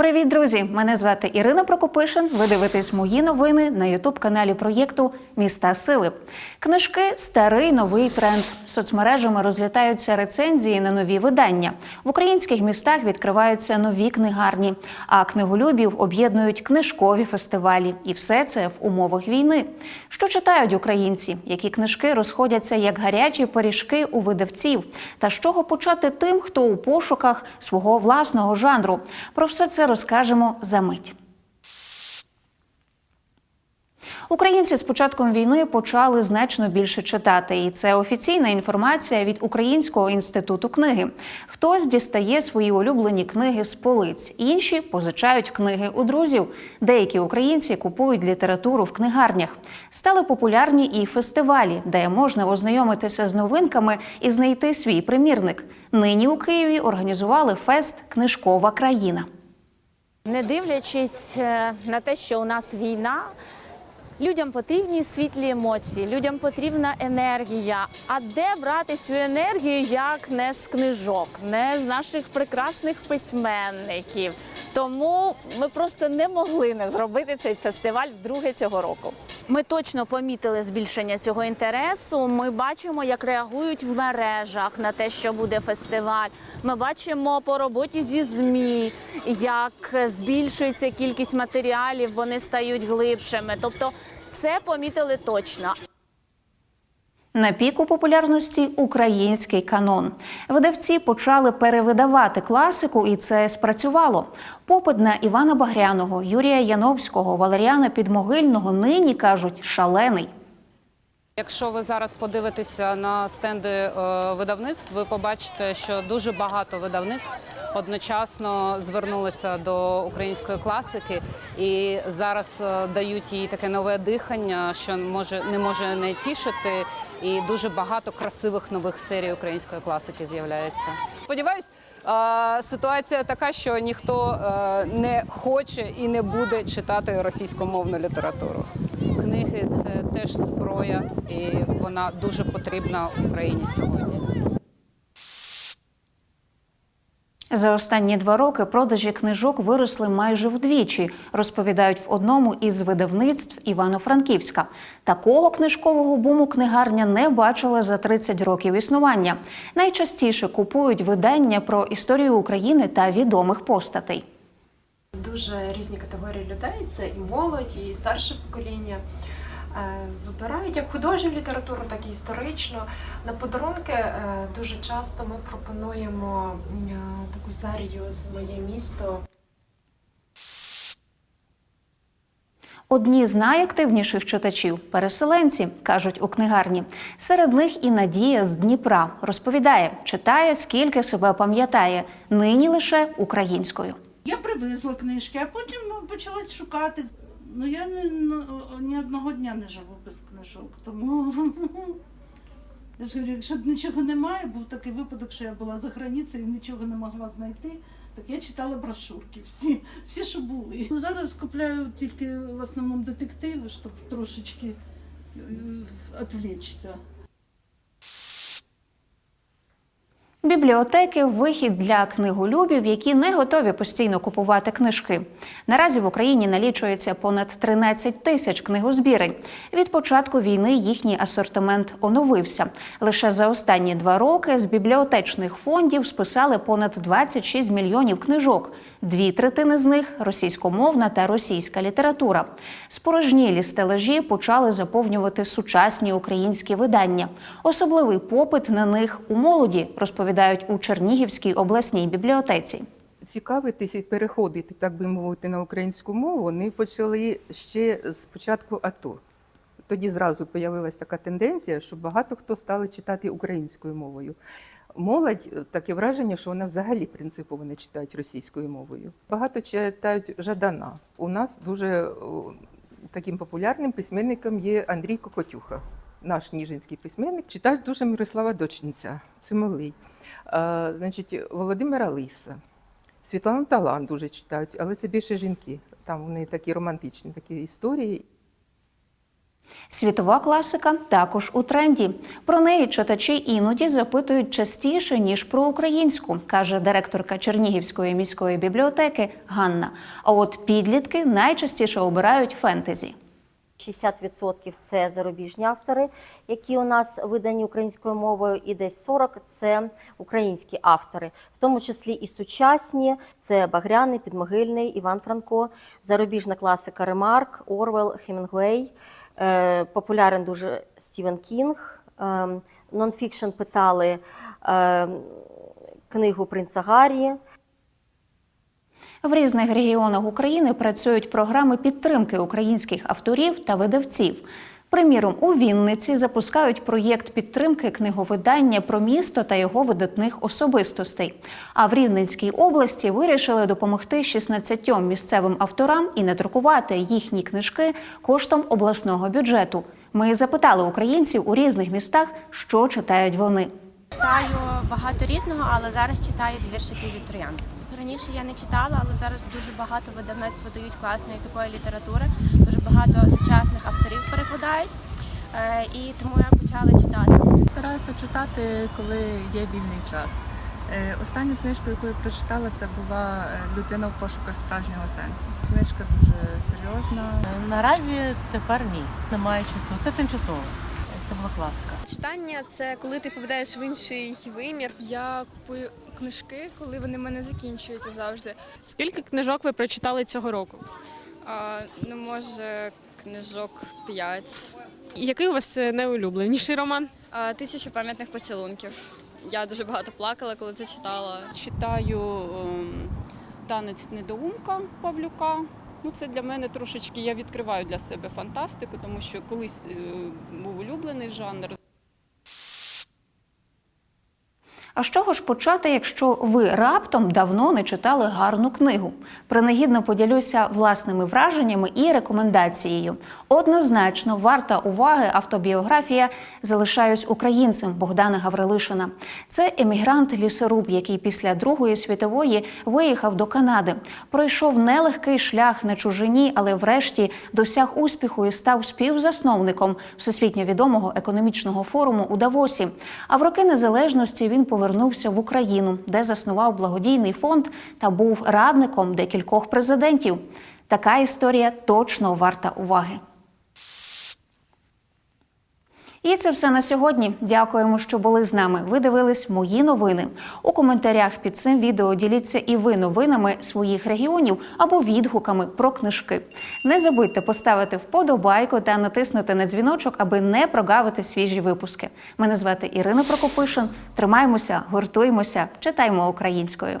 Привіт, друзі! Мене звати Ірина Прокопишин. Ви дивитесь мої новини на ютуб-каналі проєкту Міста Сили. Книжки старий новий тренд. Соцмережами розлітаються рецензії на нові видання. В українських містах відкриваються нові книгарні, а книголюбів об'єднують книжкові фестивалі. І все це в умовах війни. Що читають українці? Які книжки розходяться як гарячі пиріжки у видавців? Та з чого почати тим, хто у пошуках свого власного жанру? Про все це розкажемо за мить. Українці з початком війни почали значно більше читати, і це офіційна інформація від Українського інституту книги. Хтось дістає свої улюблені книги з полиць, інші позичають книги у друзів. Деякі українці купують літературу в книгарнях. Стали популярні і фестивалі, де можна ознайомитися з новинками і знайти свій примірник. Нині у Києві організували фест Книжкова країна. Не дивлячись е, на те, що у нас війна, людям потрібні світлі емоції, людям потрібна енергія. А де брати цю енергію, як не з книжок, не з наших прекрасних письменників? Тому ми просто не могли не зробити цей фестиваль вдруге цього року. Ми точно помітили збільшення цього інтересу. Ми бачимо, як реагують в мережах на те, що буде фестиваль. Ми бачимо по роботі зі змі, як збільшується кількість матеріалів, вони стають глибшими. Тобто, це помітили точно. На піку популярності український канон. Видавці почали перевидавати класику, і це спрацювало. Попит на Івана Багряного, Юрія Яновського, Валеріана Підмогильного нині кажуть шалений. Якщо ви зараз подивитеся на стенди е, видавництв, ви побачите, що дуже багато видавництв одночасно звернулися до української класики і зараз е, дають їй таке нове дихання, що може не може не тішити. І дуже багато красивих нових серій української класики з'являється. Сподіваюсь, ситуація така, що ніхто е, не хоче і не буде читати російськомовну літературу. Книги це теж зброя, і вона дуже потрібна Україні сьогодні. За останні два роки продажі книжок виросли майже вдвічі, розповідають в одному із видавництв Івано-Франківська. Такого книжкового буму книгарня не бачила за 30 років існування. Найчастіше купують видання про історію України та відомих постатей. Дуже різні категорії людей, це і молодь, і старше покоління. Е, Вибирають як художню літературу, так і історичну. На подарунки е, дуже часто ми пропонуємо е, таку серію з моє місто. Одні з найактивніших читачів переселенці кажуть у книгарні. Серед них і Надія з Дніпра розповідає, читає скільки себе пам'ятає, нині лише українською. Я привезла книжки, а потім ну, почала шукати. Ну я не, ну, ні одного дня не живу без книжок. Тому я ж говорю, якщо нічого немає, був такий випадок, що я була за границею і нічого не могла знайти. Так я читала брошурки, всі, всі, що були. Зараз купляю тільки в основному детективи, щоб трошечки е, відвлечься. Бібліотеки вихід для книголюбів, які не готові постійно купувати книжки. Наразі в Україні налічується понад 13 тисяч книгозбірень. Від початку війни їхній асортимент оновився. Лише за останні два роки з бібліотечних фондів списали понад 26 мільйонів книжок. Дві третини з них російськомовна та російська література. Спорожнілі стелажі почали заповнювати сучасні українські видання. Особливий попит на них у молоді розповідають у Чернігівській обласній бібліотеці. цікавитись і переходити, так би мовити, на українську мову, вони почали ще з початку АТО. Тоді зразу з'явилася така тенденція, що багато хто стали читати українською мовою. Молодь таке враження, що вона взагалі принципово не читають російською мовою. Багато читають Жадана. У нас дуже таким популярним письменником є Андрій Кокотюха. Наш ніжинський письменник читають дуже Мирослава Дочниця, Цимолий, а, значить, Володимира Лиса. Світлану Талан дуже читають, але це більше жінки. Там вони такі романтичні такі історії. Світова класика також у тренді. Про неї читачі іноді запитують частіше ніж про українську, каже директорка Чернігівської міської бібліотеки Ганна. А от підлітки найчастіше обирають фентезі. 60% це зарубіжні автори, які у нас видані українською мовою, і десь 40% це українські автори, в тому числі і сучасні. Це Багряний, Підмогильний, Іван Франко, зарубіжна класика Ремарк, Орвел, Хемінгуей. Е, Популярен дуже Стівен Кінг. Е, Нонфікшн питали е, книгу Принца Гаррі. В різних регіонах України працюють програми підтримки українських авторів та видавців. Приміром, у Вінниці запускають проєкт підтримки книговидання про місто та його видатних особистостей. А в Рівненській області вирішили допомогти 16 місцевим авторам і не друкувати їхні книжки коштом обласного бюджету. Ми запитали українців у різних містах, що читають вони. Читаю багато різного, але зараз читаю вірші від. Раніше я не читала, але зараз дуже багато видавництв видають класної такої літератури. Дуже багато сучасних авторів перекладають. Е, І тому я почала читати. Стараюся читати, коли є вільний час. Е, Останню книжку, яку я прочитала, це була е, Людина в пошуках справжнього сенсу. Книжка дуже серйозна. Наразі тепер ні, немає часу. Це тимчасово. Це була класика. Читання це коли ти попадаєш в інший вимір. Я купую книжки, коли вони в мене закінчуються завжди. Скільки книжок ви прочитали цього року? А, ну, може, книжок 5. Який у вас е, найулюбленіший роман? А, тисяча пам'ятних поцілунків. Я дуже багато плакала, коли це читала. Читаю ем, танець недоумка Павлюка. Ну, це для мене трошечки я відкриваю для себе фантастику, тому що колись е, був улюблений жанр. А з чого ж почати, якщо ви раптом давно не читали гарну книгу? Принагідно поділюся власними враженнями і рекомендацією. Однозначно, варта уваги автобіографія залишаюсь українцем Богдана Гаврилишина. Це емігрант лісоруб, який після Другої світової виїхав до Канади. Пройшов нелегкий шлях на чужині, але врешті досяг успіху і став співзасновником всесвітньо відомого економічного форуму у Давосі. А в роки незалежності він повернувся в Україну, де заснував благодійний фонд та був радником декількох президентів. Така історія точно варта уваги. І це все на сьогодні. Дякуємо, що були з нами. Ви дивились мої новини. У коментарях під цим відео діліться і ви новинами своїх регіонів або відгуками про книжки. Не забудьте поставити вподобайку та натиснути на дзвіночок, аби не прогавити свіжі випуски. Мене звати Ірина Прокопишин. Тримаємося, гуртуємося, читаємо українською.